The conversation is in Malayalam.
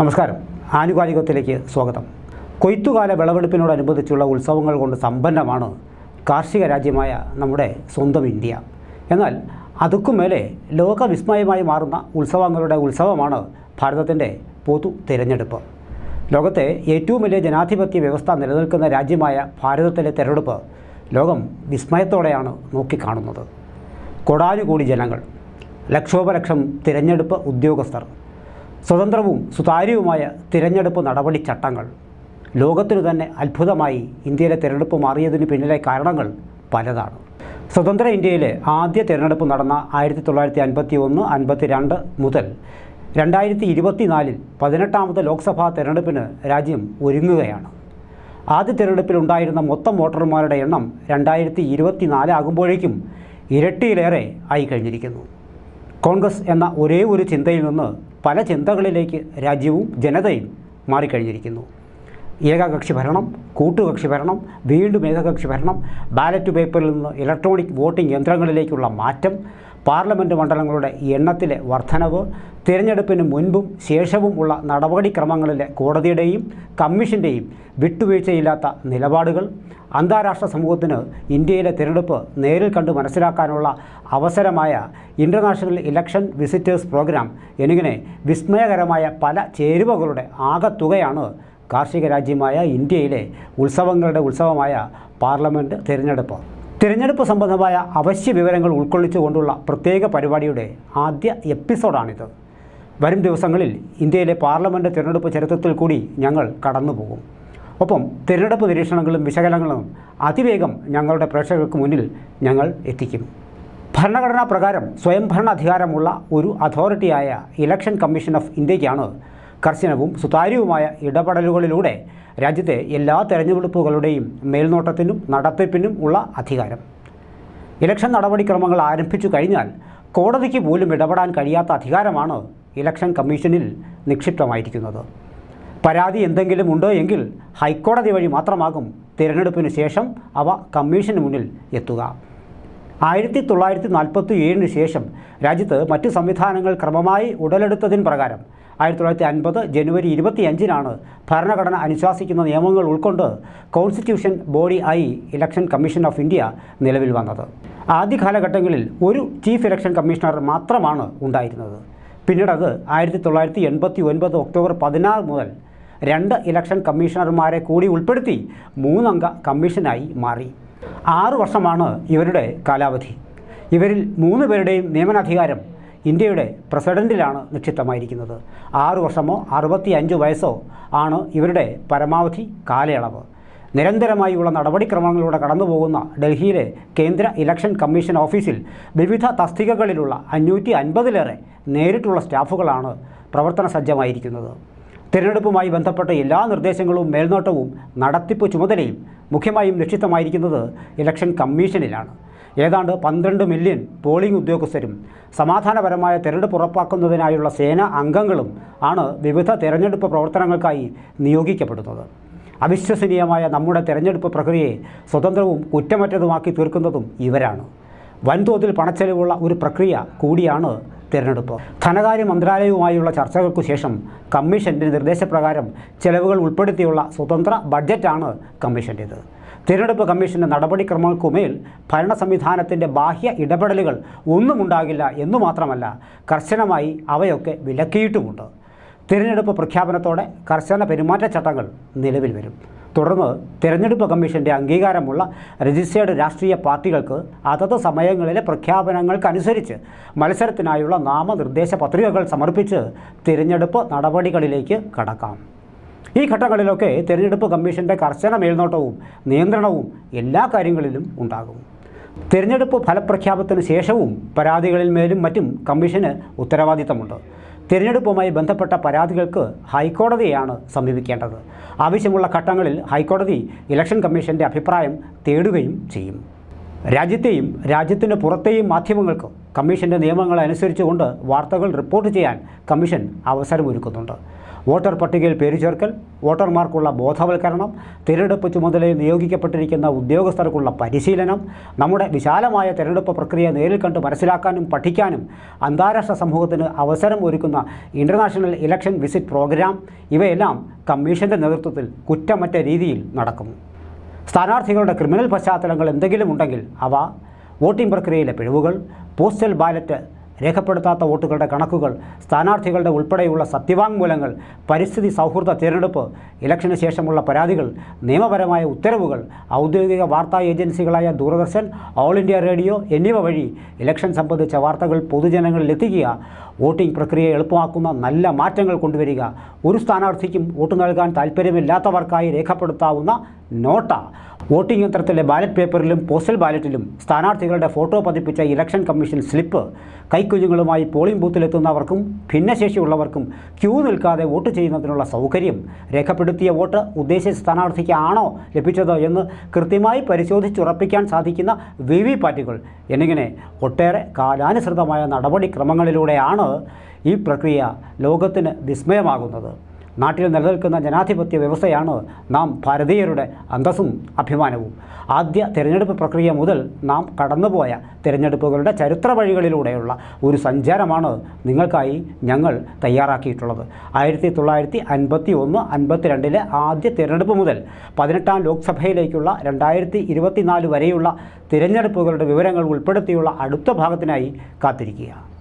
നമസ്കാരം. ആനുകാലികത്തിലേക്ക് സ്വാഗതം. കൊയ്ത്തുകാല വിളവെടുപ്പിനോടനുബന്ധിച്ചുള്ള ഉത്സവങ്ങൾ കൊണ്ട് സമ്പന്നമാണ് കാർഷിക രാജ്യമായ നമ്മുടെ സ്വന്തം ഇന്ത്യ. എന്നാൽ അതുക്കും മേലെ ലോകവിസ്മയമായി മാറുന്ന ഉത്സവങ്ങളുടെ ഉത്സവമാണ് ഭാരതത്തിന്റെ പൊതു തിരഞ്ഞെടുപ്പ്. ലോകത്തെ ഏറ്റവും വലിയ ജനാധിപത്യ വ്യവസ്ഥ നിലനിൽക്കുന്ന രാജ്യമായ ഭാരതത്തിലെ തിരഞ്ഞെടുപ്പ് ലോകം വിസ്മയത്തോടെയാണ് നോക്കിക്കാണുന്നത്. കോടാനുകൂടി ജനങ്ങൾ ലക്ഷോപലക്ഷം തിരഞ്ഞെടുപ്പ് ഉദ്യോഗസ്ഥർ സ്വതന്ത്രവും സുതാര്യവുമായ തിരഞ്ഞെടുപ്പ് നടപടി ചട്ടങ്ങൾ. ലോകത്തിനു തന്നെ അത്ഭുതമായി ഇന്ത്യയിലെ തിരഞ്ഞെടുപ്പ് മാറിയതിന് പിന്നിലെ കാരണങ്ങൾ പലതാണ്. സ്വതന്ത്ര ഇന്ത്യയിലെ ആദ്യ തിരഞ്ഞെടുപ്പ് നടന്ന ആയിരത്തി തൊള്ളായിരത്തി അൻപത്തി ഒന്ന് അൻപത്തി രണ്ട് മുതൽ രണ്ടായിരത്തി ഇരുപത്തിനാലിൽ പതിനെട്ടാമത് ലോക്സഭാ തിരഞ്ഞെടുപ്പിന് രാജ്യം ഒരുങ്ങുകയാണ്. ആദ്യ തിരഞ്ഞെടുപ്പിൽ ഉണ്ടായിരുന്ന മൊത്തം വോട്ടർമാരുടെ എണ്ണം രണ്ടായിരത്തി ഇരുപത്തിനാല് ആകുമ്പോഴേക്കും ഇരട്ടിയിലേറെ ആയി കഴിഞ്ഞിരിക്കുന്നു. കോൺഗ്രസ് എന്ന ഒരേ ഒരു ചിന്തയിൽ നിന്ന് പല ചിന്തകളിലേക്ക് രാജ്യവും ജനതയും മാറിക്കഴിഞ്ഞിരിക്കുന്നു. ഏകകക്ഷി ഭരണം കൂട്ടുകക്ഷി ഭരണം വീണ്ടും ഏകകക്ഷി ഭരണം ബാലറ്റ് പേപ്പറിൽ നിന്ന് ഇലക്ട്രോണിക് വോട്ടിംഗ് യന്ത്രങ്ങളിലേക്കുള്ള മാറ്റം പാർലമെന്റ് മണ്ഡലങ്ങളുടെ എണ്ണത്തിലെ വർധനവ് തിരഞ്ഞെടുപ്പിന് മുൻപും ശേഷവും ഉള്ള നടപടിക്രമങ്ങളിലെ കോടതിയുടെയും കമ്മീഷന്റെയും വിട്ടുവീഴ്ചയില്ലാത്ത നിലപാടുകൾ അന്താരാഷ്ട്ര സമൂഹത്തിന് ഇന്ത്യയിലെ തിരഞ്ഞെടുപ്പ് നേരിൽ കണ്ട് മനസ്സിലാക്കാനുള്ള അവസരമായ ഇന്റർനാഷണൽ ഇലക്ഷൻ വിസിറ്റേഴ്സ് പ്രോഗ്രാം എന്നിങ്ങനെ വിസ്മയകരമായ പല ചേരുവകളുടെ ആകത്തുകയാണ് കാർഷിക രാജ്യമായ ഇന്ത്യയിലെ ഉത്സവങ്ങളുടെ ഉത്സവമായ പാർലമെന്റ് തിരഞ്ഞെടുപ്പ്. തിരഞ്ഞെടുപ്പ് സംബന്ധമായ അവശ്യ വിവരങ്ങൾ ഉൾക്കൊള്ളിച്ചുകൊണ്ടുള്ള പ്രത്യേക പരിപാടിയുടെ ആദ്യ എപ്പിസോഡാണിത്. വരും ദിവസങ്ങളിൽ ഇന്ത്യയിലെ പാർലമെന്റ് തിരഞ്ഞെടുപ്പ് ചരിത്രത്തിൽ കൂടി ഞങ്ങൾ കടന്നുപോകും. ഒപ്പം തിരഞ്ഞെടുപ്പ് നിരീക്ഷണങ്ങളും വിശകലനങ്ങളും അതിവേഗം ഞങ്ങളുടെ പ്രേക്ഷകർക്ക് മുന്നിൽ ഞങ്ങൾ എത്തിക്കും. ഭരണഘടനാ പ്രകാരം സ്വയംഭരണാധികാരമുള്ള ഒരു അതോറിറ്റിയായ ഇലക്ഷൻ കമ്മീഷൻ ഓഫ് ഇന്ത്യയ്ക്കാണ് കർശനവും സുതാര്യവുമായ ഇടപെടലുകളിലൂടെ രാജ്യത്തെ എല്ലാ തെരഞ്ഞെടുപ്പുകളുടെയും മേൽനോട്ടത്തിനും നടത്തിപ്പിനും ഉള്ള അധികാരം. ഇലക്ഷൻ നടപടിക്രമങ്ങൾ ആരംഭിച്ചു കഴിഞ്ഞാൽ കോടതിക്ക് പോലും ഇടപെടാൻ കഴിയാത്ത അധികാരമാണ് ഇലക്ഷൻ കമ്മീഷനിൽ നിക്ഷിപ്തമായിരിക്കുന്നത്. പരാതി എന്തെങ്കിലും ഉണ്ടോ എങ്കിൽ ഹൈക്കോടതി വഴി മാത്രമാകും തിരഞ്ഞെടുപ്പിന് ശേഷം അവ കമ്മീഷന് മുന്നിൽ എത്തുക. ആയിരത്തി തൊള്ളായിരത്തി നാൽപ്പത്തി ഏഴിന് ശേഷം രാജ്യത്ത് മറ്റ് സംവിധാനങ്ങൾ ക്രമമായി ഉടലെടുത്തതിന് പ്രകാരം ആയിരത്തി തൊള്ളായിരത്തി അൻപത് ജനുവരി ഇരുപത്തിയഞ്ചിനാണ് ഭരണഘടന അനുശാസിക്കുന്ന നിയമങ്ങൾ ഉൾക്കൊണ്ട് കോൺസ്റ്റിറ്റ്യൂഷൻ ബോഡി ആയി ഇലക്ഷൻ കമ്മീഷൻ ഓഫ് ഇന്ത്യ നിലവിൽ വന്നത്. ആദ്യ കാലഘട്ടങ്ങളിൽ ഒരു ചീഫ് ഇലക്ഷൻ കമ്മീഷണർ മാത്രമാണ് ഉണ്ടായിരുന്നത്. പിന്നീട് അത് ആയിരത്തി തൊള്ളായിരത്തി എൺപത്തി ഒൻപത് ഒക്ടോബർ പതിനാറ് മുതൽ രണ്ട് ഇലക്ഷൻ കമ്മീഷണർമാരെ കൂടി ഉൾപ്പെടുത്തി മൂന്നംഗ കമ്മീഷനായി മാറി. ആറു വർഷമാണ് ഇവരുടെ കാലാവധി. ഇവരിൽ മൂന്ന് പേരുടെയും നിയമനാധികാരം ഇന്ത്യയുടെ പ്രസിഡന്റിലാണ് നിക്ഷിപ്തമായിരിക്കുന്നത്. ആറു വർഷമോ അറുപത്തി അഞ്ച് വയസ്സോ ആണ് ഇവരുടെ പരമാവധി കാലയളവ്. നിരന്തരമായുള്ള നടപടിക്രമങ്ങളിലൂടെ കടന്നുപോകുന്ന ഡൽഹിയിലെ കേന്ദ്ര ഇലക്ഷൻ കമ്മീഷൻ ഓഫീസിൽ വിവിധ തസ്തികകളിലുള്ള അഞ്ഞൂറ്റി അൻപതിലേറെ നേരിട്ടുള്ള സ്റ്റാഫുകളാണ് പ്രവർത്തന സജ്ജമായിരിക്കുന്നത് തിരഞ്ഞെടുപ്പുമായി ബന്ധപ്പെട്ട എല്ലാ നിർദ്ദേശങ്ങളും മേൽനോട്ടവും നടത്തിപ്പ് ചുമതലയും മുഖ്യമായും നിക്ഷിപ്തമായിരിക്കുന്നത് ഇലക്ഷൻ കമ്മീഷനിലാണ്. ഏതാണ്ട് പന്ത്രണ്ട് മില്യൺ പോളിംഗ് ഉദ്യോഗസ്ഥരും സമാധാനപരമായ തെരഞ്ഞെടുപ്പ് ഉറപ്പാക്കുന്നതിനായുള്ള സേന അംഗങ്ങളും ആണ് വിവിധ തെരഞ്ഞെടുപ്പ് പ്രവർത്തനങ്ങൾക്കായി നിയോഗിക്കപ്പെടുന്നത്. അവിശ്വസനീയമായ നമ്മുടെ തെരഞ്ഞെടുപ്പ് പ്രക്രിയയെ സ്വതന്ത്രവും കുറ്റമറ്റതുമാക്കി തീർക്കുന്നതും ഇവരാണ്. വൻതോതിൽ പണച്ചെലവുള്ള ഒരു പ്രക്രിയ കൂടിയാണ് തിരഞ്ഞെടുപ്പ്. ധനകാര്യ മന്ത്രാലയവുമായുള്ള ചർച്ചകൾക്കു ശേഷം കമ്മീഷന്റെ നിർദ്ദേശപ്രകാരം ചെലവുകൾ ഉൾപ്പെടുത്തിയുള്ള സ്വതന്ത്ര ബഡ്ജറ്റാണ് കമ്മീഷന്റേത് തിരഞ്ഞെടുപ്പ് കമ്മീഷന്റെ നടപടിക്രമങ്ങൾക്കുമേൽ ഭരണ സംവിധാനത്തിന്റെ ബാഹ്യ ഇടപെടലുകൾ ഒന്നും ഉണ്ടാകില്ല എന്നു മാത്രമല്ല കർശനമായി അവയൊക്കെ വിലക്കിയിട്ടുമുണ്ട്. തിരഞ്ഞെടുപ്പ് പ്രഖ്യാപനത്തോടെ കർശന പെരുമാറ്റച്ചട്ടങ്ങൾ നിലവിൽ വരും. തുടർന്ന് തിരഞ്ഞെടുപ്പ് കമ്മീഷന്റെ അംഗീകാരമുള്ള രജിസ്റ്റേർഡ് രാഷ്ട്രീയ പാർട്ടികൾക്ക് അതത് സമയങ്ങളിലെ പ്രഖ്യാപനങ്ങൾക്കനുസരിച്ച് മത്സരത്തിനായുള്ള നാമനിർദ്ദേശ പത്രികകൾ സമർപ്പിച്ച് തിരഞ്ഞെടുപ്പ് നടപടികളിലേക്ക് കടക്കാം. ഈ ഘട്ടങ്ങളിലൊക്കെ തിരഞ്ഞെടുപ്പ് കമ്മീഷന്റെ കർശന മേൽനോട്ടവും നിയന്ത്രണവും എല്ലാ കാര്യങ്ങളിലും ഉണ്ടാകും. തിരഞ്ഞെടുപ്പ് ഫലപ്രഖ്യാപനത്തിന് ശേഷവും പരാതികളിൽ മേലും മറ്റും കമ്മീഷന് ഉത്തരവാദിത്തമുണ്ട്. തിരഞ്ഞെടുപ്പുമായി ബന്ധപ്പെട്ട പരാതികൾക്ക് ഹൈക്കോടതിയെയാണ് സമീപിക്കേണ്ടത്. ആവശ്യമുള്ള ഘട്ടങ്ങളിൽ ഹൈക്കോടതി ഇലക്ഷൻ കമ്മീഷന്റെ അഭിപ്രായം തേടുകയും ചെയ്യും. രാജ്യത്തെയും രാജ്യത്തിന് പുറത്തെയും മാധ്യമങ്ങൾക്കും കമ്മീഷന്റെ നിയമങ്ങൾ അനുസരിച്ചുകൊണ്ട് വാർത്തകൾ റിപ്പോർട്ട് ചെയ്യാൻ കമ്മീഷൻ അവസരമൊരുക്കുന്നുണ്ട്. വോട്ടർ പട്ടികയിൽ പേര് ചേർക്കൽ വോട്ടർമാർക്കുള്ള ബോധവൽക്കരണം തിരഞ്ഞെടുപ്പ് ചുമതലയിൽ നിയോഗിക്കപ്പെട്ടിരിക്കുന്ന ഉദ്യോഗസ്ഥർക്കുള്ള പരിശീലനം നമ്മുടെ വിശാലമായ തിരഞ്ഞെടുപ്പ് പ്രക്രിയ നേരിൽ കണ്ട് മനസ്സിലാക്കാനും പഠിക്കാനും അന്താരാഷ്ട്ര സമൂഹത്തിന് അവസരം ഒരുക്കുന്ന ഇന്റർനാഷണൽ ഇലക്ഷൻ വിസിറ്റ് പ്രോഗ്രാം ഇവയെല്ലാം കമ്മീഷന്റെ നേതൃത്വത്തിൽ കുറ്റമറ്റ രീതിയിൽ നടക്കുന്നു. സ്ഥാനാർത്ഥികളുടെ ക്രിമിനൽ പശ്ചാത്തലങ്ങൾ എന്തെങ്കിലും ഉണ്ടെങ്കിൽ അവ വോട്ടിംഗ് പ്രക്രിയയിലെ പിഴവുകൾ പോസ്റ്റൽ ബാലറ്റ് രേഖപ്പെടുത്താത്ത വോട്ടുകളുടെ കണക്കുകൾ സ്ഥാനാർത്ഥികളുടെ ഉൾപ്പെടെയുള്ള സത്യവാങ്മൂലങ്ങൾ പരിസ്ഥിതി സൗഹൃദ തിരഞ്ഞെടുപ്പ് ഇലക്ഷന് ശേഷമുള്ള പരാതികൾ നിയമപരമായ ഉത്തരവുകൾ ഔദ്യോഗിക വാർത്താ ഏജൻസികളായ ദൂരദർശൻ ഓൾ ഇന്ത്യ റേഡിയോ എന്നിവ വഴി ഇലക്ഷൻ സംബന്ധിച്ച വാർത്തകൾ പൊതുജനങ്ങളിലെത്തിക്കുക വോട്ടിംഗ് പ്രക്രിയ എളുപ്പമാക്കുന്ന നല്ല മാറ്റങ്ങൾ കൊണ്ടുവരിക ഒരു സ്ഥാനാർത്ഥിക്കും വോട്ട് നൽകാൻ താല്പര്യമില്ലാത്തവർക്കായി രേഖപ്പെടുത്താവുന്ന നോട്ട. വോട്ടിംഗ് യന്ത്രത്തിലെ ബാലറ്റ് പേപ്പറിലും പോസ്റ്റൽ ബാലറ്റിലും സ്ഥാനാർത്ഥികളുടെ ഫോട്ടോ പതിപ്പിച്ച ഇലക്ഷൻ കമ്മീഷൻ സ്ലിപ്പ്. കൈക്കുഞ്ഞുങ്ങളുമായി പോളിംഗ് ബൂത്തിലെത്തുന്നവർക്കും ഭിന്നശേഷിയുള്ളവർക്കും ക്യൂ നിൽക്കാതെ വോട്ട് ചെയ്യുന്നതിനുള്ള സൗകര്യം. രേഖപ്പെടുത്തിയ വോട്ട് ഉദ്ദേശിച്ച സ്ഥാനാർത്ഥിക്ക് ആണോ ലഭിച്ചത് എന്ന് കൃത്യമായി പരിശോധിച്ചുറപ്പിക്കാൻ സാധിക്കുന്ന വി വി പാറ്റുകൾ. എന്നിങ്ങനെ ഒട്ടേറെ കാലാനുസൃതമായ നടപടിക്രമങ്ങളിലൂടെയാണ് ഈ പ്രക്രിയ ലോകത്തിന് വിസ്മയമാകുന്നത്. നാട്ടിൽ നിലനിൽക്കുന്ന ജനാധിപത്യ വ്യവസ്ഥയാണ് നാം ഭാരതീയരുടെ അന്തസ്സും അഭിമാനവും. ആദ്യ തിരഞ്ഞെടുപ്പ് പ്രക്രിയ മുതൽ നാം കടന്നുപോയ തിരഞ്ഞെടുപ്പുകളുടെ ചരിത്ര വഴികളിലൂടെയുള്ള ഒരു സഞ്ചാരമാണ് നിങ്ങൾക്കായി ഞങ്ങൾ തയ്യാറാക്കിയിട്ടുള്ളത്. ആയിരത്തി തൊള്ളായിരത്തി അൻപത്തി ഒന്ന് അൻപത്തിരണ്ടിലെ ആദ്യ തിരഞ്ഞെടുപ്പ് മുതൽ പതിനെട്ടാം ലോക്സഭയിലേക്കുള്ള രണ്ടായിരത്തി ഇരുപത്തിനാല് വരെയുള്ള തിരഞ്ഞെടുപ്പുകളുടെ വിവരങ്ങൾ ഉൾപ്പെടുത്തിയുള്ള അടുത്ത ഭാഗത്തിനായി കാത്തിരിക്കുക